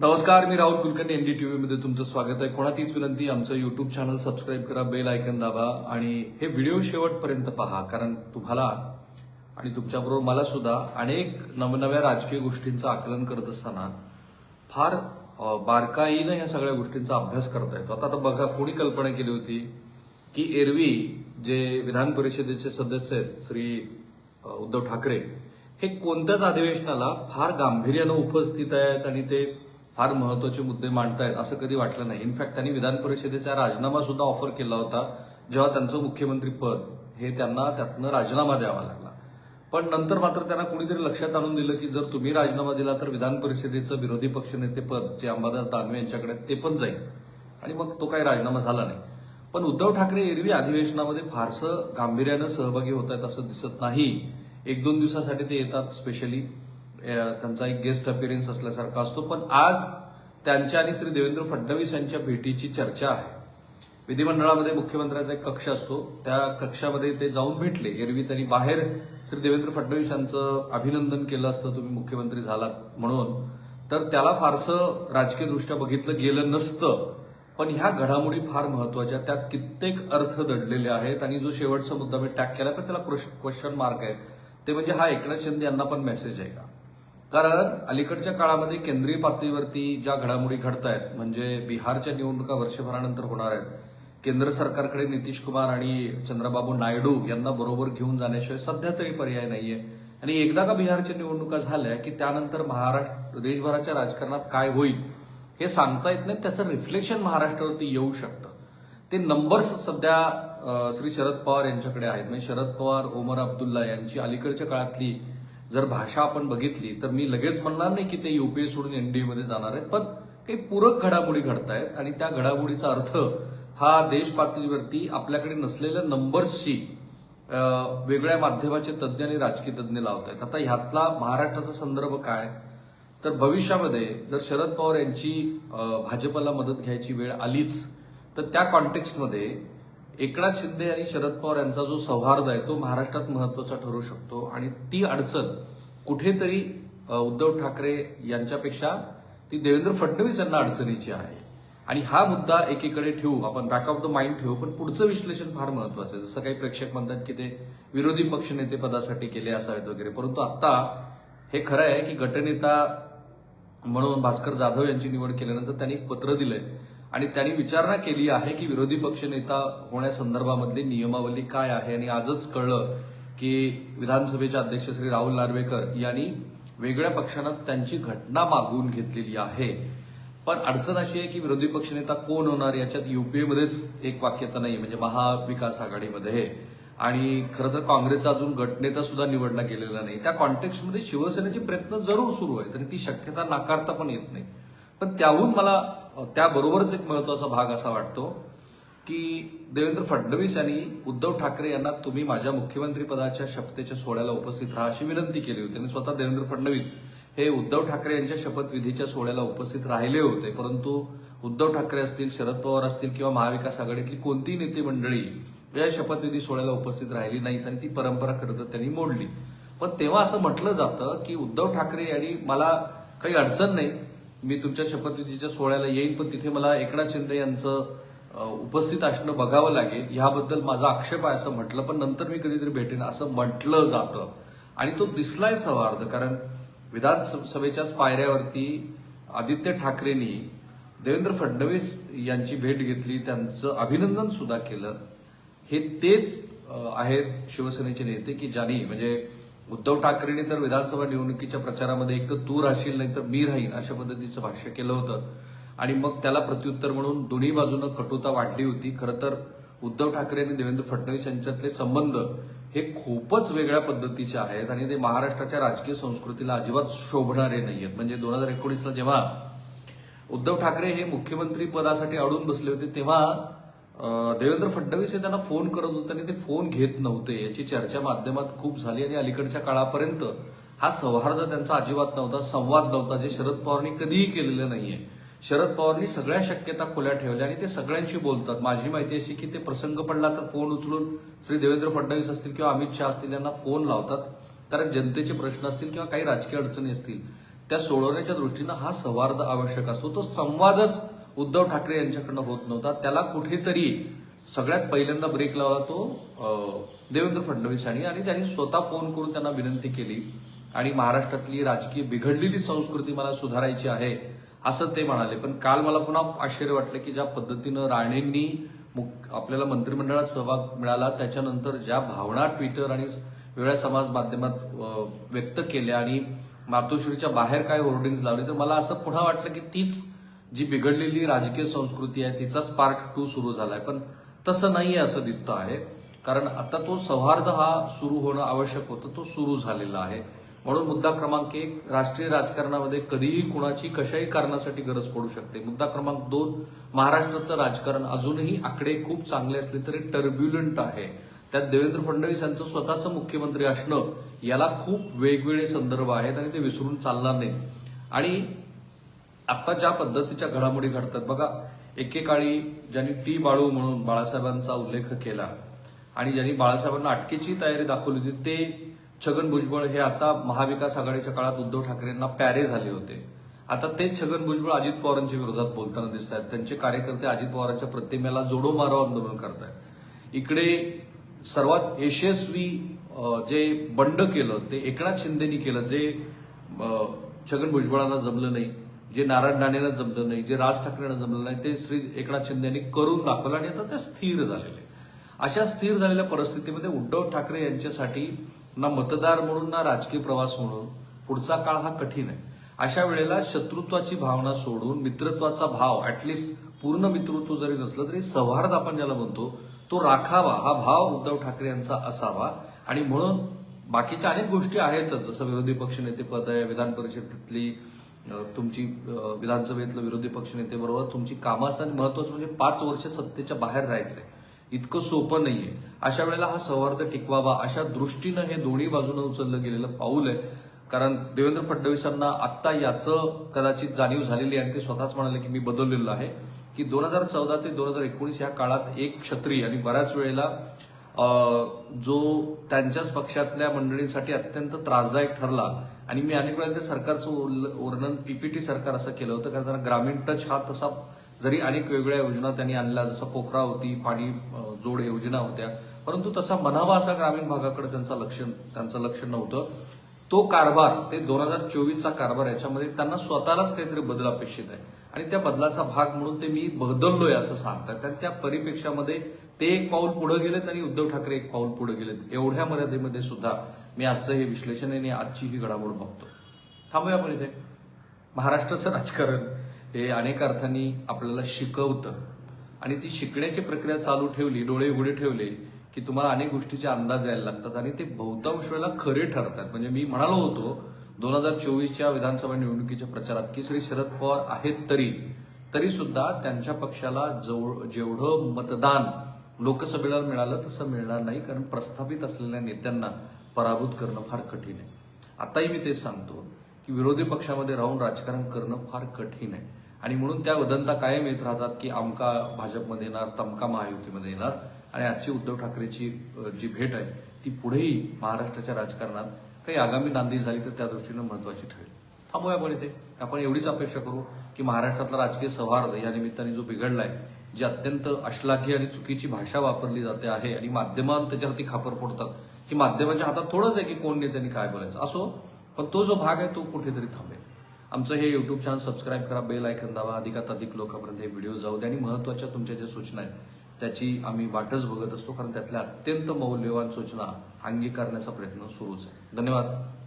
नमस्कार मी राहुल कुलकर्णी एनडी टीव्हीमध्ये तुमचं स्वागत आहे. कोणातीच विनंती आमचं युट्यूब चॅनल सबस्क्राईब करा बेल आयकन दाबा आणि हे व्हिडिओ शेवटपर्यंत पहा कारण तुम्हाला आणि तुमच्याबरोबर मला सुद्धा अनेक नवनव्या राजकीय गोष्टींचं आकलन करत असताना फार बारकाईनं ह्या सगळ्या गोष्टींचा अभ्यास करता येतो. आता आता बघा कोणी कल्पना केली होती की एरवी जे विधान परिषदेचे सदस्य आहेत श्री उद्धव ठाकरे हे कोणत्याच अधिवेशनाला फार गांभीर्यानं उपस्थित आहेत आणि ते फार महत्त्वाचे मुद्दे मांडतायत असं कधी वाटलं नाही. इनफॅक्ट त्यांनी विधान परिषदेचा राजीनामा सुद्धा ऑफर केला होता जेव्हा त्यांचं मुख्यमंत्री पद हे त्यांना त्यातनं राजीनामा द्यावा लागला. पण नंतर मात्र त्यांना कुणीतरी लक्षात आणून दिलं की जर तुम्ही राजीनामा दिला तर विधान परिषदेचं विरोधी पक्षनेते पद जे अंबादास दानवे यांच्याकडे ते पण जाईल. आणि मग तो काही राजीनामा झाला नाही. पण उद्धव ठाकरे एरवी अधिवेशनामध्ये फारसं गांभीर्यानं सहभागी होत आहेत असं दिसत नाही. एक दोन दिवसासाठी ते येतात स्पेशली त्यांचा एक गेस्ट अपिअरन्स असल्यासारखा असतो. पण आज त्यांच्या आणि श्री देवेंद्र फडणवीस यांच्या भेटीची चर्चा आहे. विधिमंडळामध्ये मुख्यमंत्र्यांचा एक कक्ष असतो. त्या कक्षामध्ये ते जाऊन भेटले. एरवी त्यांनी बाहेर श्री देवेंद्र फडणवीस यांचं अभिनंदन केलं असतं. तुम्ही मुख्यमंत्री झालात म्हणून. तर त्याला फारसं राजकीयदृष्ट्या बघितलं गेलं नसतं. पण ह्या घडामोडी फार महत्त्वाच्या त्यात कित्येक अर्थ दडलेले आहेत. आणि जो शेवटचा मुद्दा मी टॅग केला तर त्याला क्वेश्चन मार्क आहे ते म्हणजे हा एकनाथ शिंदे यांना पण मेसेज आहे का? कारण अलीकडच्या काळामध्ये केंद्रीय पातळीवरती ज्या घडामोडी घडत आहेत म्हणजे बिहारच्या निवडणुका वर्षभरानंतर होणार आहेत केंद्र सरकारकडे नितीश कुमार आणि चंद्रबाबू नायडू यांना बरोबर घेऊन जाण्याशिवाय सध्या तरी पर्याय नाहीये. आणि एकदा का बिहारच्या निवडणुका झाल्या की त्यानंतर महाराष्ट्र देशभराच्या राजकारणात काय होईल हे सांगता येत नाही त्याचं रिफ्लेक्शन महाराष्ट्रावरती येऊ शकतं. ते नंबर्स सध्या श्री शरद पवार यांच्याकडे आहेत. म्हणजे शरद पवार ओमर अब्दुल्ला यांची अलीकडच्या काळातली जर भाषा आपण बघितली तर मी लगेच म्हणणार नाही की ते युपीए सोडून एनडीएमध्ये जाणार आहेत पण काही पूरक घडामोडी घडतायत आणि त्या घडामोडीचा अर्थ हा देश पातळीवरती आपल्याकडे नसलेल्या नंबर्सशी वेगळ्या माध्यमाचे तज्ज्ञ आणि राजकीय तज्ज्ञ लावत आहेत आता ह्यातला महाराष्ट्राचा संदर्भ काय? तर भविष्यामध्ये जर शरद पवार यांची भाजपला मदत घ्यायची वेळ आलीच तर त्या कॉन्टेक्स्टमध्ये एकनाथ शिंदे आणि शरद पवार यांचा जो सौहार्द आहे तो महाराष्ट्रात महत्त्वाचा ठरू शकतो. आणि ती अडचण कुठेतरी उद्धव ठाकरे यांच्यापेक्षा ती देवेंद्र फडणवीस यांना अडचणीची आहे. आणि हा मुद्दा एकीकडे ठेवू आपण बॅक ऑफ द माइंड ठेवू पण पुढचं विश्लेषण फार महत्वाचं आहे. जसं काही प्रेक्षक म्हणतात की ते विरोधी पक्षनेते पदासाठी केले असावेत वगैरे परंतु आता हे खरं आहे की गटनेता म्हणून भास्कर जाधव यांची निवड केल्यानंतर त्यांनी एक पत्र दिलंय. आणि त्यांनी विचारणा केली आहे की विरोधी पक्षनेता होण्यासंदर्भामधली नियमावली काय आहे? आणि आजच कळलं की विधानसभेचे अध्यक्ष श्री राहुल नार्वेकर यांनी वेगळ्या पक्षांना त्यांची घटना मागवून घेतलेली आहे. पण अडचण अशी आहे की विरोधी पक्षनेता कोण होणार याच्यात युपीएमध्येच एक वाक्यता नाही म्हणजे महाविकास आघाडीमध्ये आणि खरं तर काँग्रेसचा अजून गटनेता सुद्धा निवडला गेलेला नाही. त्या कॉन्टेक्स्टमध्ये शिवसेनेचे प्रयत्न जरूर सुरू आहेत आणि ती शक्यता नाकारता पण येत नाही. पण त्याहून मला त्याबरोबरच एक महत्त्वाचा भाग असा वाटतो की देवेंद्र फडणवीस यांनी उद्धव ठाकरे यांना तुम्ही माझ्या मुख्यमंत्रीपदाच्या शपथेच्या सोहळ्याला उपस्थित राहा अशी विनंती केली होती. आणि स्वतः देवेंद्र फडणवीस हे उद्धव ठाकरे यांच्या शपथविधीच्या सोहळ्याला उपस्थित राहिले होते. परंतु उद्धव ठाकरे असतील शरद पवार असतील किंवा महाविकास आघाडीतली कोणतीही नेते मंडळी या शपथविधी सोहळ्याला उपस्थित राहिली नाहीत आणि ती परंपरा खरं तर त्यांनी मोडली. पण तेव्हा असं म्हटलं जातं की उद्धव ठाकरे यांनी मला काही अडचण नाही मी तुमच्या शपथविधीच्या सोहळ्याला येईन पण तिथे मला एकनाथ शिंदे यांचं उपस्थित असणं बघावं लागेल. ह्याबद्दल माझा आक्षेप आहे असं म्हटलं पण नंतर मी कधीतरी भेटेन असं म्हटलं जातं. आणि तो दिसलाय सौहार्द कारण विधानसभेच्याच पायऱ्यावरती आदित्य ठाकरेंनी देवेंद्र फडणवीस यांची भेट घेतली त्यांचं अभिनंदन सुद्धा केलं. हे तेच आहेत शिवसेनेचे नेते की ज्यांनी म्हणजे उद्धव ठाकरेंनी तर विधानसभा निवडणुकीच्या प्रचारामध्ये एक तर तू राहशील नाही तर मी राहीन अशा पद्धतीचं भाष्य केलं होतं. आणि मग त्याला प्रत्युत्तर म्हणून दोन्ही बाजूनं कटुता वाढली होती. खरं तर उद्धव ठाकरे आणि देवेंद्र फडणवीस यांच्यातले संबंध हे खूपच वेगळ्या पद्धतीचे आहेत आणि ते महाराष्ट्राच्या राजकीय संस्कृतीला अजिबात शोभणारे नाहीयेत. म्हणजे दोन हजार एकोणीसला जेव्हा उद्धव ठाकरे हे मुख्यमंत्री पदासाठी अडून बसले होते तेव्हा देवेंद्र फडणवीस हे त्यांना फोन करत होते आणि ते फोन घेत नव्हते. याची चर्चा माध्यमात खूप झाली आणि अलीकडच्या काळापर्यंत हा सौहार्द त्यांचा अजिबात नव्हता संवाद नव्हता जे शरद पवारांनी कधीही केलेलं नाहीये. शरद पवारांनी सगळ्या शक्यता खुल्या ठेवल्या आणि ते सगळ्यांशी बोलतात. माझी माहिती अशी की ते प्रसंग पडला तर फोन उचलून श्री देवेंद्र फडणवीस असतील किंवा अमित शहा असतील यांना फोन लावतात. कारण जनतेचे प्रश्न असतील किंवा काही राजकीय अडचणी असतील त्या सोडवण्याच्या दृष्टीनं हा सौहार्द आवश्यक असतो. तो संवादच उद्धव ठाकरे यांच्याकडनं होत नव्हता. त्याला कुठेतरी सगळ्यात पहिल्यांदा ब्रेक लावला तो देवेंद्र फडणवीस यांनी आणि त्यांनी स्वतः फोन करून त्यांना विनंती केली. आणि महाराष्ट्रातली राजकीय बिघडलेली संस्कृती मला सुधारायची आहे असं ते म्हणाले. पण काल मला पुन्हा आश्चर्य वाटलं की ज्या पद्धतीनं राणेंनी आपल्याला मंत्रिमंडळात सहभाग मिळाला त्याच्यानंतर ज्या भावना ट्विटर आणि वेगळ्या समाज माध्यमात व्यक्त केल्या आणि मातोश्रीच्या बाहेर काय होर्डिंग्ज लावले तर मला असं पुन्हा वाटलं की तीच जी बिघडलेली राजकीय संस्कृती आहे तिचाच पार्ट टू सुरू झालाय. पण तसं नाहीये असं दिसतं आहे. कारण आता तो सौहार्द हा सुरू होणं आवश्यक होतं तो सुरू झालेला आहे. म्हणून मुद्दा क्रमांक एक राष्ट्रीय राजकारणामध्ये कधीही कुणाची कशाही कारणासाठी गरज पडू शकते. मुद्दा क्रमांक दोन महाराष्ट्रातलं राजकारण अजूनही आकडे खूप चांगले असले तरी टर्ब्युलंट आहे. त्यात देवेंद्र फडणवीस यांचं स्वतःचं मुख्यमंत्री असणं याला खूप वेगवेगळे संदर्भ आहेत आणि ते विसरून चालणार नाही आणि आता ज्या पद्धतीच्या घडामोडी घडतात बघा एकेकाळी ज्यांनी टी बाळू म्हणून बाळासाहेबांचा उल्लेख केला आणि ज्यांनी बाळासाहेबांना अटकेची तयारी दाखवली होती ते छगन भुजबळ हे आता महाविकास आघाडीच्या काळात उद्धव ठाकरेंना प्यारे झाले होते. आता तेच छगन भुजबळ अजित पवारांच्या विरोधात बोलताना दिसत आहेत त्यांचे कार्यकर्ते अजित पवारांच्या प्रतिमेला जोडो मारो आंदोलन करतायत. इकडे सर्वात यशस्वी जे बंड केलं ते एकनाथ शिंदेनी केलं जे छगन भुजबळांना जमलं नाही. जे नारायण राणेनं जमलं नाही जे राज ठाकरेंना जमलं नाही ते श्री एकनाथ शिंदे यांनी करून दाखवलं आणि आता ते स्थिर झालेले. अशा स्थिर झालेल्या परिस्थितीमध्ये उद्धव ठाकरे यांच्यासाठी ना मतदार म्हणून ना राजकीय प्रवास म्हणून पुढचा काळ हा कठीण आहे. अशा वेळेला शत्रुत्वाची भावना सोडून मित्रत्वाचा भाव ऍटलिस्ट पूर्ण मित्रत्व जरी नसलं तरी सौहार्द आपण ज्याला म्हणतो तो राखावा हा भाव उद्धव ठाकरे यांचा असावा. आणि म्हणून बाकीच्या अनेक गोष्टी आहेतच जसं विरोधी पक्षनेते पद आहे विधान परिषदेतली तुमची विधानसभेतलं विरोधी पक्षनेते बरोबर तुमची कामं असतात आणि महत्वाचं म्हणजे पाच वर्ष सत्तेच्या बाहेर राहायचंय. इतकं सोपं नाहीये. अशा वेळेला हा सौहार्द टिकवावा अशा दृष्टीनं हे दोन्ही बाजूनं उचललं गेलेलं पाऊल आहे. कारण देवेंद्र फडणवीसांना आत्ता याचं कदाचित जाणीव झालेली आहे. आणि ते स्वतःच म्हणाले की मी बदललेलो आहे. की दोन हजार चौदा ते दोन हजार एकोणीस या काळात एक क्षत्रिय आणि बऱ्याच वेळेला जो त्यांच्याच पक्षातल्या मंडळींसाठी अत्यंत त्रासदायक ठरला. आणि मी अनेक वेळा ते सरकारचं वर्णन पीपीटी सरकार असं केलं होतं कारण त्यांना ग्रामीण टच हा तसा जरी अनेक वेगवेगळ्या योजना त्यांनी आणल्या जसं पोखरा होती पाणी जोड योजना होत्या परंतु तसा म्हणावा असा ग्रामीण भागाकडे त्यांचं लक्ष त्यांचं लक्ष नव्हतं. तो कारभार ते दोन हजार चोवीसचा कारभार याच्यामध्ये त्यांना स्वतःलाच काहीतरी बदल अपेक्षित आहे. आणि त्या बदलाचा भाग म्हणून ते मी बदललोय असं सांगतात. आणि त्या परिपेक्षामध्ये ते एक पाऊल पुढे गेलेत आणि उद्धव ठाकरे एक पाऊल पुढे गेलेत. एवढ्या मर्यादेमध्ये सुद्धा मी आजचं हे विश्लेषण आणि आजची ही घडामोड बघतो. थांबूया आपण इथे. महाराष्ट्राचं राजकारण हे अनेक अर्थांनी आपल्याला शिकवतं. आणि ती शिकण्याची प्रक्रिया चालू ठेवली डोळे उघडे ठेवले की तुम्हाला अनेक गोष्टीचे अंदाज यायला लागतात आणि ते बहुतांश वेळेला खरे ठरतात. म्हणजे मी म्हणालो होतो दोन हजार चोवीसच्या विधानसभा निवडणुकीच्या प्रचारात की श्री शरद पवार आहेत तरी तरी सुद्धा त्यांच्या पक्षाला जवळ जेवढं मतदान लोकसभेला मिळालं तसं मिळणार नाही कारण प्रस्थापित असलेल्या नेत्यांना पराभूत करणं फार कठीण आहे. आताही मी तेच सांगतो की विरोधी पक्षामध्ये राहून राजकारण करणं फार कठीण आहे. आणि म्हणून त्या वदंता कायम येत राहतात की आमका भाजपमध्ये येणार तमका महायुतीमध्ये येणार. आणि आजची उद्धव ठाकरेची जी भेट आहे ती पुढेही महाराष्ट्राच्या राजकारणात काही आगामी नांदी झाली तर त्या दृष्टीनं महत्वाची ठरेल. थांबूया आपण इथे. आपण एवढीच अपेक्षा करू की महाराष्ट्रातला राजकीय सौहार्द या निमित्ताने जो बिघडलाय जी अत्यंत अश्लाघी आणि चुकीची भाषा वापरली जाते आहे आणि माध्यमां त्याच्यावरती खापर पडतात की माध्यमाच्या हातात थोडंच आहे की कोण नेत्यांनी काय बोलायचं. असो पण तो जो भाग आहे तो कुठेतरी थांबेल. आमचं हे युट्यूब चॅनल सबस्क्राईब करा बेल ऐकन दावा अधिकात अधिक लोकांपर्यंत हे व्हिडिओ जाऊ द्या आणि महत्त्वाच्या तुमच्या ज्या सूचना आहेत त्याची आम्ही वाटच बघत असतो कारण त्यातल्या अत्यंत मौल्यवान सूचना अंगीकारण्याचा प्रयत्न सुरूच आहे. धन्यवाद.